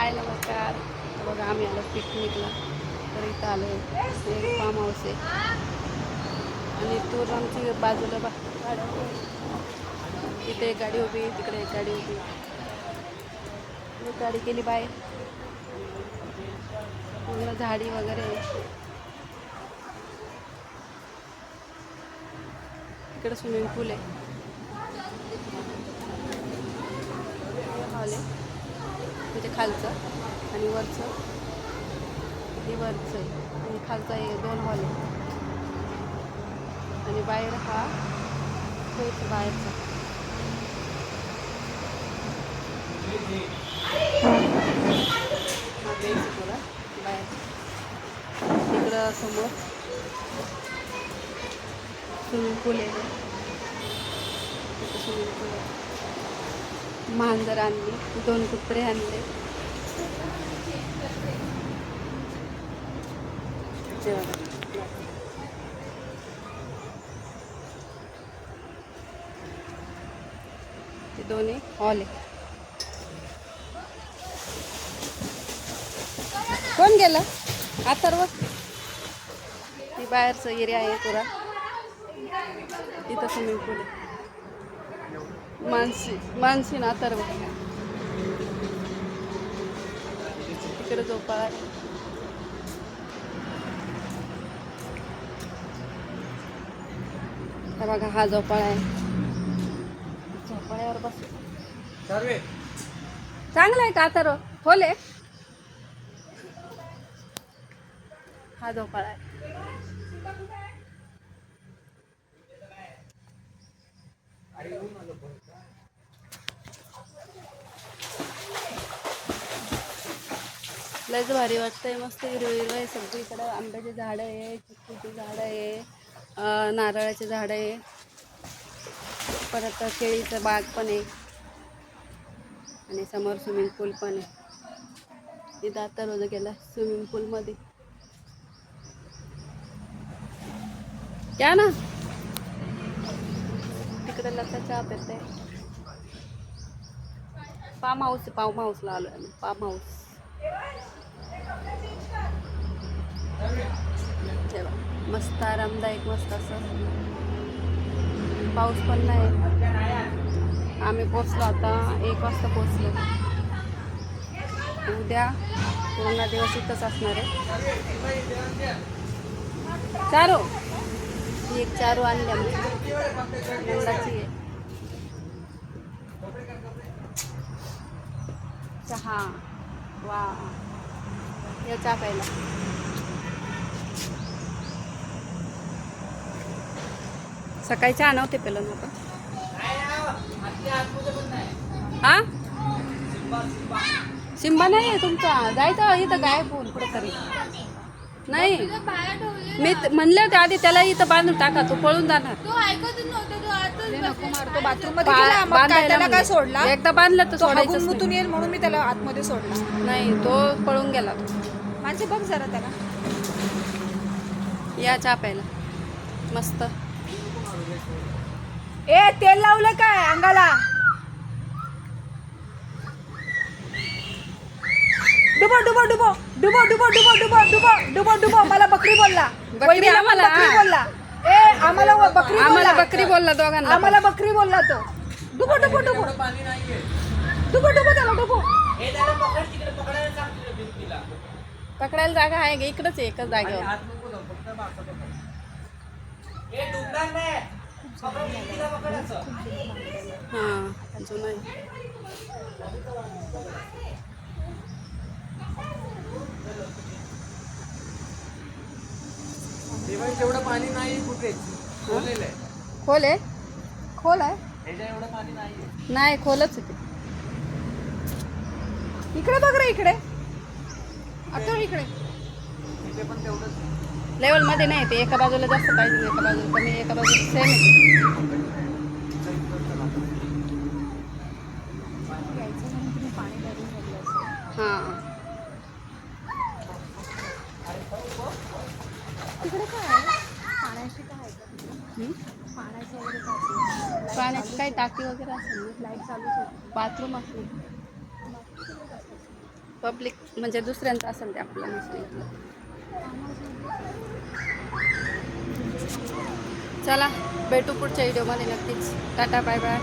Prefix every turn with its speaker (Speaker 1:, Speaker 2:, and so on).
Speaker 1: हाय नमस्कार. बघा आम्ही आलो पिकनिकला. तर इथं आलो. एक फार्म हाऊस आहे. आणि तूर आमची बाजूला बा गाड्या इथे एक गाडी उभी तिकडे एक गाडी उभी. गाडी केली बाहेर. पूर्ण झाडी वगैरे आहे. इकडे स्विमिंग पूल आहे हॉल आहे खालचं आणि वरचं. हे वरचं आहे. आणि खालचं आहे दोन हॉल आहे. आणि बाहेर हा तो बाहेरचा. हा बाहेर इकडं समोर. स्विमिंग पूल आहे. स्विमिंग पूल आहे. मांजर आणली दोन कुत्रे आणले. ते दोन्ही हॉल आहे. कोण गेलं? अथर्व? ती बाहेरचं एरिया आहे पुरा. तिथं स्विमिंग पूल आहे. मानसी मानसी ना अथर्व तिकडे झोपाळा आहे बघा हा झोपाळा आहे. झोपाळ्यावर बस. चांगला आहे का अथर्व खोल हा झोपाळा आहे. लयच भारी वाटतंय. मस्त हिरवं हिरवं आहे सगळीकडं आंब्याची झाडं आहे चिक्कूची झाडं आहे नारळाचे झाडं आहे. परत केळीचं बाग पण आहे. आणि समोर स्विमिंग पूल पण आहे. इथं आता रोज गेला स्विमिंग पूलमध्ये या ना. तिकडे लता चहा पेते फार्म हाऊस फार्म हाऊसला आलो आम्ही. फार्म हाऊस तेव्हा मस्त आरामदायक मस्त असं. पाऊस पण नाही. आम्ही पोचलो आता एक वाजता पोचलो उद्या पूर्ण दिवस इथंच असणार आहे. चारो! ही एक चारू आणली आम्ही. मुलाची आहे. चहा. वा. या चहा प्यायला सकाळी चहा नव्हते पेलं ना आपण हा? सिंबा नाही आहे तुमचा. जायचं इथं गायब होऊन कुठं तरी नाही. मी त- म्हणले होते आधी त्याला इथं बांधून टाका तू पळून जाणार.
Speaker 2: तो ऐकतच नव्हता तो आताच
Speaker 3: नको मारतो बाथरूममध्ये
Speaker 1: बा-
Speaker 3: गेला मग काय
Speaker 1: बांधायला
Speaker 3: त्याला काय. सोडला?
Speaker 1: एकदा बांधलं तर सोडायचं
Speaker 3: येईल म्हणून मी त्याला आतमध्ये सोडला.
Speaker 1: नाही तो पळून गेला तो.
Speaker 3: माझे बघ जरा त्याला
Speaker 1: या चहा प्यायला मस्त
Speaker 3: ए तेल लावलं काय अंगाला डुबो डुबो डुबो डुबो डुबो डुबो डुबो डुबो डुबो डुबो मला बकरी बोलला
Speaker 1: बकरी आम्हाला,
Speaker 3: बकरी
Speaker 1: हा.
Speaker 3: बोलला ए आम्हाला बकरी
Speaker 1: आम्हाला
Speaker 3: बोलला.
Speaker 1: बकरी बोलला दोघांना
Speaker 3: आम्हाला बकरी बोलला तो डुबो डुबो डुबो डुबो डुबो त्याला डुबो
Speaker 1: पकडायला जागा आहे का? इकडंच आहे एकच जागेवर. हां जुनं आहे.
Speaker 4: तेवढं पाणी नाही कुठे? खोलेलं आहे.
Speaker 1: खोल आहे? खोल आहे?
Speaker 4: ह्याच्या एवढं पाणी नाही
Speaker 1: नाही खोलच आहे ते.
Speaker 3: इकडे बघ रे इकडे. आता इकडे.
Speaker 4: तिथे पण तेवढंच.
Speaker 1: लेवलमध्ये नाही ते एका बाजूला जास्त पाहिजे एका बाजूला कमी एका बाजूला सेम आहे हां.
Speaker 3: तिकडे काय आहे? पाण्याची काय आहे? पाण्याचं वगैरे काय?
Speaker 1: पाण्याची काही टाकी वगैरे असेल लाइट चालूच होती. बाथरूम असेल. पब्लिक म्हणजे दुसऱ्यांचं असेल ते आपलं नसेल चला भेटू पुढच्या व्हिडिओमध्ये नक्कीच. Tata bye bye